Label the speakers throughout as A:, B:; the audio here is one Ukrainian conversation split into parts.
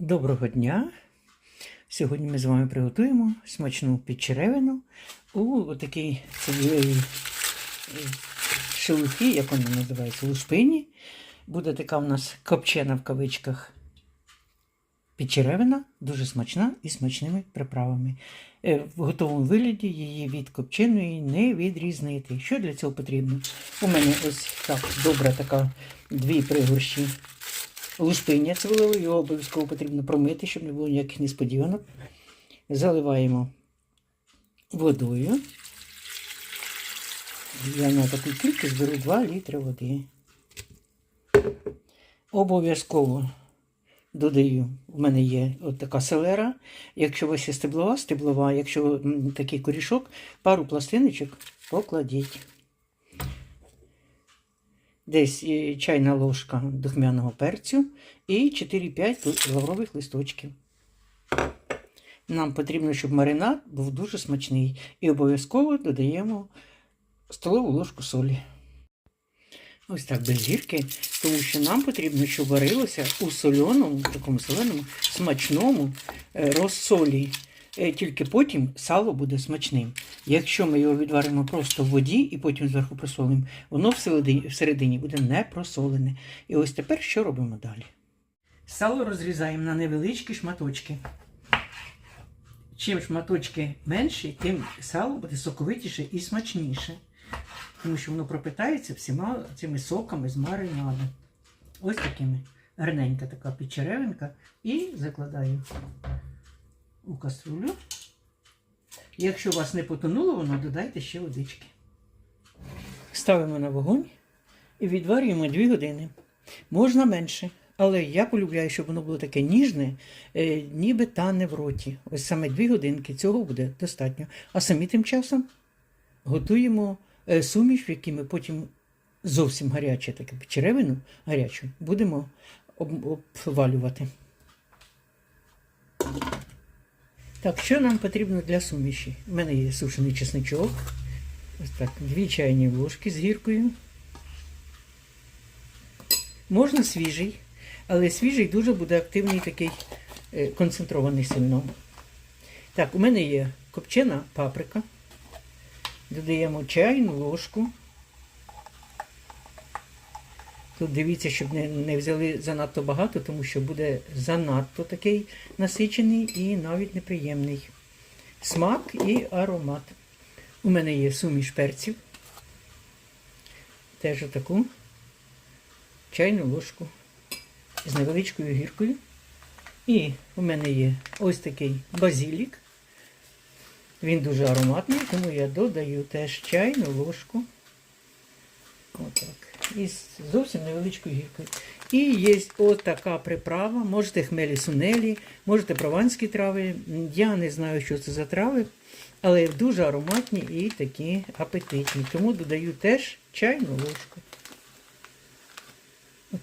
A: Доброго дня! Сьогодні ми з вами приготуємо смачну підчеревину у такій цілої шелухі, як вона називається, лушпині. Буде така у нас копчена в кавичках підчеревина, дуже смачна і смачними приправами. Е, В готовому вигляді її від копченої не відрізнити. Що для цього потрібно? У мене ось так добра така дві пригорщі лушпиння цвілове, його обов'язково потрібно промити, щоб не було ніяких несподіванок. Заливаємо водою. Я на таку кількість беру 2 літри води. Обов'язково додаю, у мене є от така селера. Якщо у вас є стеблова, стеблова, якщо такий корішок, пару пластиночок покладіть. Десь е, чайна ложка духмяного перцю і 4-5 лаврових листочків. Нам потрібно, щоб маринад був дуже смачний. І обов'язково додаємо столову ложку солі. Ось так без гірки, тому що нам потрібно, щоб варилося у соленому, такому соленому, смачному е, розсолі. Е, Тільки потім сало буде смачним. Якщо ми його відваримо просто в воді і потім зверху просолимо, воно всередині, буде не просолене. І ось тепер що робимо далі? Сало розрізаємо на невеличкі шматочки. Чим шматочки менші, тим сало буде соковитіше і смачніше. Тому що воно пропитається всіма цими соками з маринаду. Ось такими. Гарненька така підчеревинка. І закладаю у каструлю. Якщо у вас не потонуло, воно додайте ще водички. Ставимо на вогонь і відварюємо 2 години. Можна менше, але я полюбляю, щоб воно було таке ніжне, е, ніби тане в роті. Ось саме 2 годинки цього буде достатньо. А самі тим часом готуємо е, суміш, в якій ми потім зовсім гаряче, таке черевину гарячу, будемо об- обвалювати. Так, що нам потрібно для суміші? У мене є сушений чесничок. Ось так, дві чайні ложки з гіркою. Можна свіжий, але свіжий дуже буде активний такий е, концентрований сильно. Так, у мене є копчена паприка. Додаємо чайну ложку. Тут дивіться, щоб не, не взяли занадто багато, тому що буде занадто такий насичений і навіть неприємний смак і аромат. У мене є суміш перців. Теж отаку чайну ложку з невеличкою гіркою. І у мене є ось такий базилік. Він дуже ароматний, тому я додаю теж чайну ложку. Отак. І зовсім невеличкою гіркою. І є ось така приправа. Можете хмелі сунелі, можете прованські трави. Я не знаю, що це за трави, але дуже ароматні і такі апетитні. Тому додаю теж чайну ложку. От.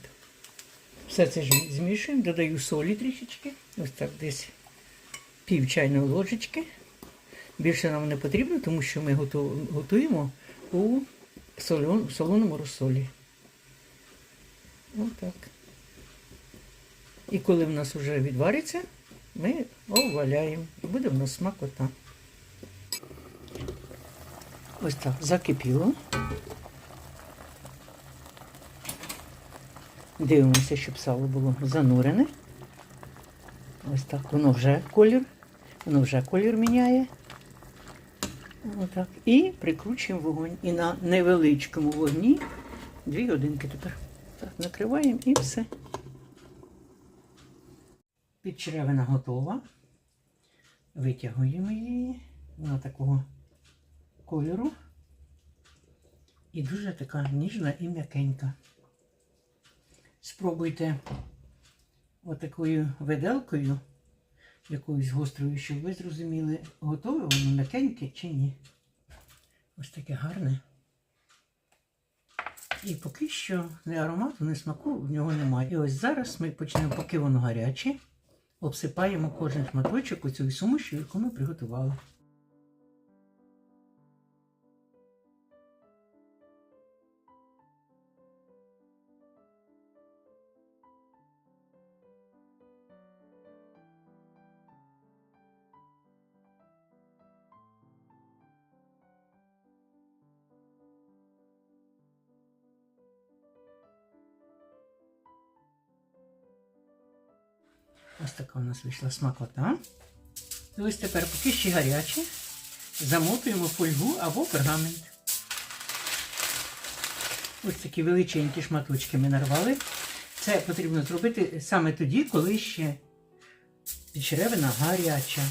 A: Все це змішуємо, додаю солі трішечки. Ось так десь пів чайної ложечки. Більше нам не потрібно, тому що ми готуємо у солон- солоному розсолі. Отак. І коли в нас вже відвариться, ми обваляємо. І буде в нас смакота. Ось так, закипіло. Дивимося, щоб сало було занурене. Ось так, воно вже колір, воно вже колір міняє. Отак. І прикручуємо вогонь. І на невеличкому вогні дві годинки тепер. Так, накриваємо і все. Підчеревина готова. Витягуємо її. Вона такого кольору. І дуже така ніжна і м'якенька. Спробуйте отакою виделкою, якоюсь гострою, щоб ви зрозуміли, готове воно м'якеньке чи ні. Ось таке гарне. І поки що ні аромату, ні смаку в нього немає. І ось зараз ми почнемо, поки воно гаряче, обсипаємо кожен шматочок оцю сумочку, яку ми приготували. Ось така у нас вийшла смакота. І ось тепер, поки ще гаряче, замотуємо фольгу або пергамент. Ось такі величенькі шматочки ми нарвали. Це потрібно зробити саме тоді, коли ще черевина гаряча.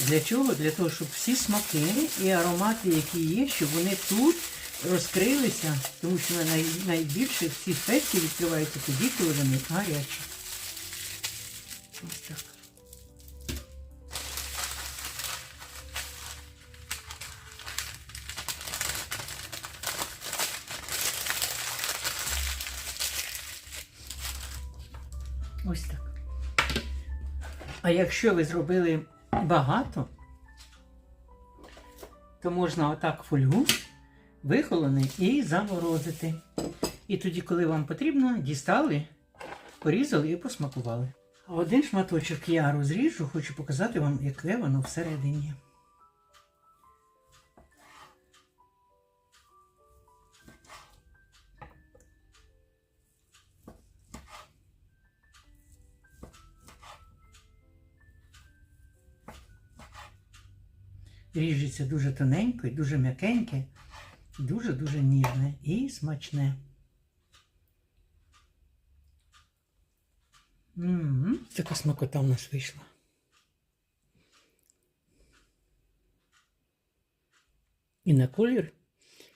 A: Для чого? Для того, щоб всі смаки і аромати, які є, щоб вони тут розкрилися, тому що найбільше ці спеції відкриваються тоді, коли вони гарячі. Ось так. Ось так. А якщо ви зробили багато, то можна отак фольгу вихолони і заморозити. І тоді, коли вам потрібно, дістали, порізали і посмакували. Один шматочок я розріжу, хочу показати вам, яке воно всередині. Ріжеться дуже тоненько і дуже м'якеньке, дуже-дуже ніжне і смачне. Така смакота в нас вийшла. І на колір,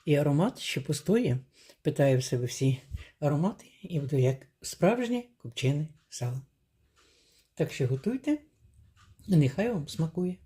A: і аромат ще постоє. Питає в себе всі аромати і буде як справжнє копчене сало. Так що готуйте, і нехай вам смакує.